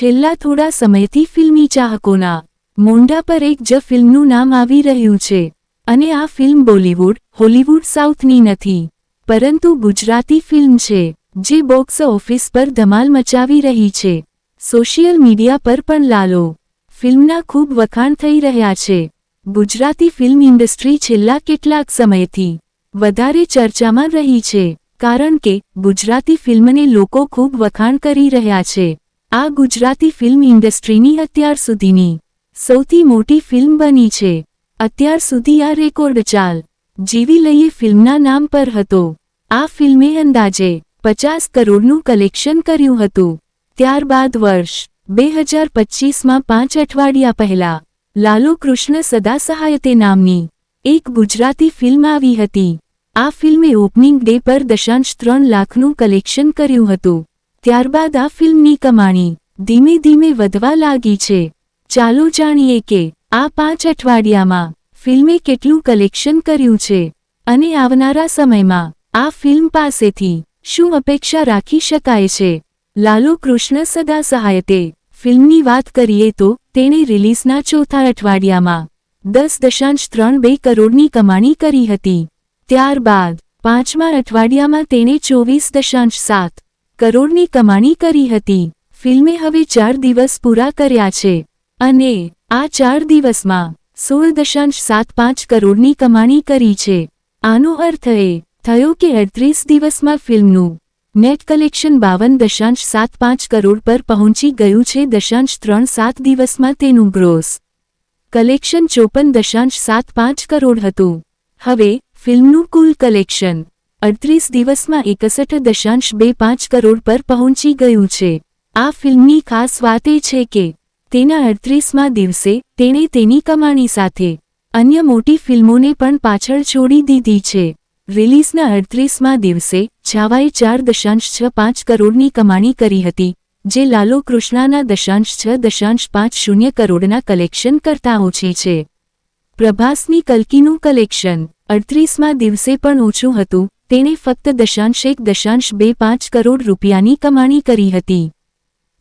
છેલ્લા થોડા સમયથી ફિલ્મી ચાહકોના મોંઢા પર એક જ ફિલ્મનું નામ આવી રહ્યું છે. અને આ ફિલ્મ બોલિવૂડ, હોલિવૂડ સાઉથની નથી, પરંતુ ગુજરાતી ફિલ્મ છે, જે બોક્સ ઓફિસ પર ધમાલ મચાવી રહી છે. સોશિયલ મીડિયા પર પણ લાલો ફિલ્મના ખૂબ વખાણ થઈ રહ્યા છે. ગુજરાતી ફિલ્મ ઇન્ડસ્ટ્રી છેલ્લા કેટલાક સમયથી વધારે ચર્ચામાં રહી છે, કારણ કે ગુજરાતી ફિલ્મને લોકો ખૂબ વખાણ કરી રહ્યા છે. આ ગુજરાતી ફિલ્મ ઇન્ડસ્ટ્રીની અત્યાર સુધીની સૌથી મોટી ફિલ્મ બની છે. અત્યાર સુધી આ રેકોર્ડ ચાલ જીવી લઈએ ફિલ્મના નામ પર હતો. આ ફિલ્મે અંદાજે પચાસ કરોડનું કલેક્શન કર્યું હતું. ત્યારબાદ વર્ષ બે હજાર પચ્ચીસમાં પાંચ અઠવાડિયા પહેલા લાલુ કૃષ્ણ સદા સહાયતે નામની એક ગુજરાતી ફિલ્મ આવી હતી. આ ફિલ્મે ઓપનિંગ ડે પર દશાંશ ત્રણ લાખનું કલેક્શન કર્યું હતું. ત્યારબાદ આ ફિલ્મની કમાણી ધીમે ધીમે વધવા લાગી છે. ચાલો જાણીએ કે આ પાંચ અઠવાડિયામાં ફિલ્મે કેટલું કલેક્શન કર્યું છે અને આવનારા સમયમાં આ ફિલ્મ પાસેથી શું અપેક્ષા રાખી શકાય છે. લાલુ કૃષ્ણ સદા સહાયતે ફિલ્મની વાત કરીએ તો તેણે રિલીઝના ચોથા અઠવાડિયામાં દસ દશાંશ ત્રણ બે કરોડની કમાણી કરી હતી. ત્યારબાદ પાંચમા અઠવાડિયામાં તેણે ચોવીસ દશાંશ સાત કરોડની કમાણી કરી હતી. ફિલ્મે હવે ચાર દિવસ પૂરા કર્યા છે. અને આ ચાર દિવસમાં સોળ દશાંશ સાત પાંચ કરોડની કમાણી કરી છે. આનો અર્થ એ થયો કે અડત્રીસ દિવસમાં ફિલ્મનું નેટ કલેક્શન બાવન દશાંશ સાત પાંચ કરોડ પર પહોંચી ગયું છે. દશાંશ ત્રણ સાત દિવસમાં તેનું ગ્રોસ કલેક્શન ચોપન દશાંશ સાત પાંચ કરોડ હતું. હવે ફિલ્મનું કુલ કલેક્શન અડત્રીસ દિવસમાં એકસઠ દશાંશ બે પાંચ કરોડ પર પહોંચી ગયું છે. આ ફિલ્મની ખાસ વાત એ છે કે, તેના અડત્રીસમાં દિવસે તેણે તેની કમાણી સાથે અન્ય મોટી ફિલ્મોને પણ પાછળ છોડી દીધી છે. રિલીઝના અડત્રીસમાં દિવસે છાવાએ ચાર દશાંશ છ પાંચ કરોડની કમાણી કરી હતી, જે લાલો કૃષ્ણાના દશાંશ છ દશાંશ પાંચ શૂન્ય કરોડના કલેક્શન કરતાં ઓછી છે. પ્રભાસની કલ્કીનું કલેક્શન અડત્રીસમાં દિવસે પણ ઓછું હતું તેણે ફક્ત દશાંશ એક દશાંશ બે પાંચ કરોડ રૂપિયાની કમાણી કરી હતી.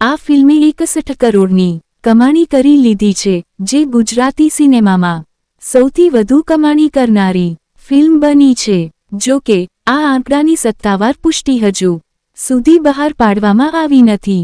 આ ફિલ્મે એકસઠ કરોડની કમાણી કરી લીધી છે, જે ગુજરાતી સિનેમામાં સૌથી વધુ કમાણી કરનારી ફિલ્મ બની છે, જો કે આ આંકડાની સત્તાવાર પુષ્ટિ હજુ સુધી બહાર પાડવામાં આવી નથી.